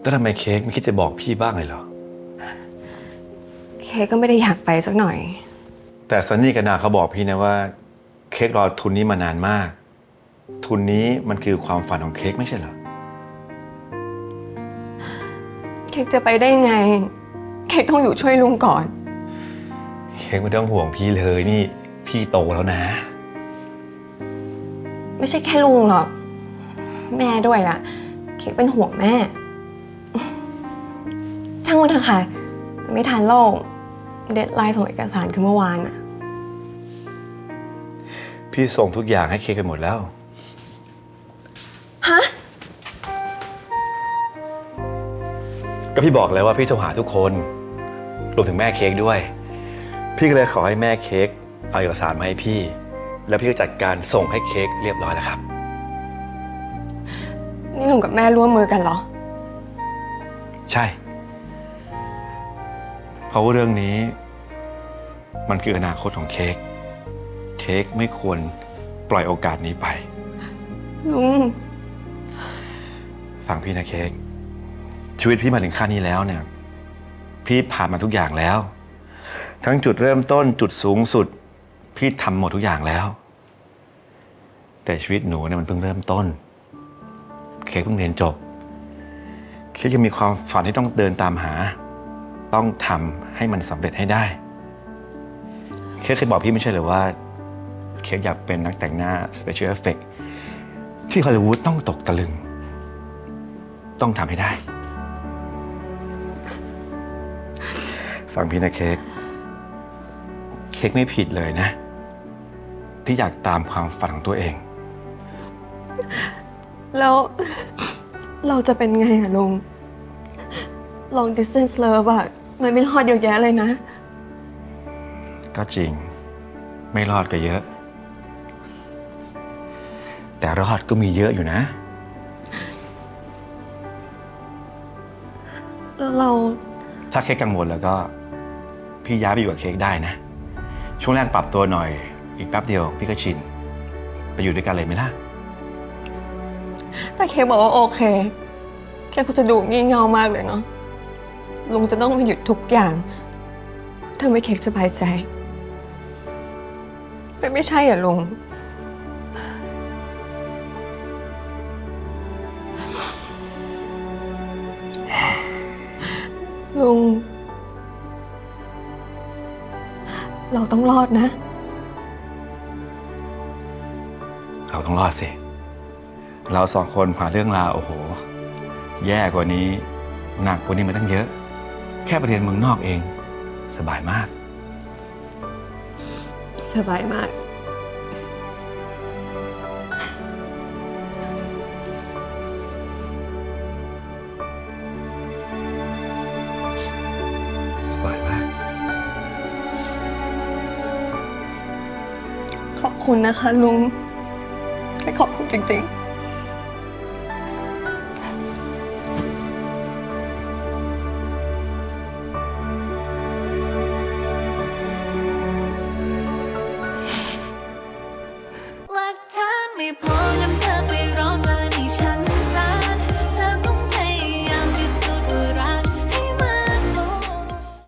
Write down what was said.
แล้วทำไมเค้กไม่คิดจะบอกพี่บ้างเลยเหรอ เค้กก็ไม่ได้อยากไปสักหน่อย แต่ซันนี่กับนาเขาบอกพี่นะว่า เค้กรอทุนนี้มานานมาก ทุนนี้มันคือความฝันของเค้กไม่ใช่เหรอ เค้กจะไปได้ไง เค้กต้องอยู่ช่วยลุงก่อน เค้กไม่ต้องห่วงพี่เลยนี่ พี่โตแล้วนะ ไม่ใช่แค่ลุงหรอก แม่ด้วยอะเค้กเป็นห่วงแม่ ช่างมันเถอะค่ะ ไม่ทันโลกเดทไลน์ส่งเอกสารคือเมื่อวานอะพี่ส่งทุกอย่างให้เค้กไปหมดแล้ว ฮะ ก็พี่บอกแล้วว่าพี่โทรหาทุกคนรวมถึงแม่เค้กด้วย พี่ก็เลยขอให้แม่เค้กเอาเอกสารมาให้พี่ แล้วพี่ก็จัดการส่งให้เค้กเรียบร้อยแล้วครับ นี่ลุงกับแม่ร่วมมือกันเหรอ ใช่ เพราะว่าเรื่องนี้ มันคืออนาคตของเค้ก เค้กไม่ควรปล่อยโอกาสนี้ไป ลุง ฟังพี่นะเค้ก ชีวิตพี่มาถึงขั้นนี้แล้วเนี่ย พี่ผ่านมาทุกอย่างแล้ว ทั้งจุดเริ่มต้นจุดสูงสุด พี่ทำหมดทุกอย่างแล้ว แต่ชีวิตหนูเนี่ยมันเพิ่งเริ่มต้น เค้กเพิ่งเรียนจบ เค้กยังมีความฝันที่ต้องเดินตามหา ต้องทำให้มันสำเร็จให้ได้ เค้กเคยบอกพี่ไม่ใช่เหรือว่า เค้กอยากเป็นนักแต่งหน้า Special Effect ที่ฮอลลีวูดต้องตกตะลึง ต้องทำให้ได้ ฟังพี่นะเค้ก เค้กไม่ผิดเลยนะ ที่อยากตามความฝันของตัวเอง แล้ว เราจะเป็นไงอะลุง long distance love อะ มันไม่รอดเยอะแยะเลยนะ ก็จริง ไม่รอดก็เยอะ แต่รอดก็มีเยอะอยู่นะ แล้วเราถ้าเค้กกังวลแล้วก็ พี่ย้ายไปอยู่กับเค้กได้นะ ช่วงแรกปรับตัวหน่อย อีกแป๊บเดียว พี่ก็ชิน ไปอยู่ด้วยกันเลยไหมล่ะ แต่เค้กบอกว่าโอเค แค่คุณจะดูงี่เง่ามากเลยเนาะ ลุงจะต้องมาหยุดทุกอย่างทำให้เค้กสบายใจ แต่ไม่ใช่อะลุง ลุง เราต้องรอดนะ เราต้องรอดสิ เราสองคนผ่านเรื่องราวโอ้โห แย่กว่านี้ หนักกว่านี้มาตั้งเยอะ แค่ไปเรียนเมืองนอกเอง สบายมาก สบายมาก สบายมาก ขอบคุณนะคะลุงแค่ขอบคุณจริงๆ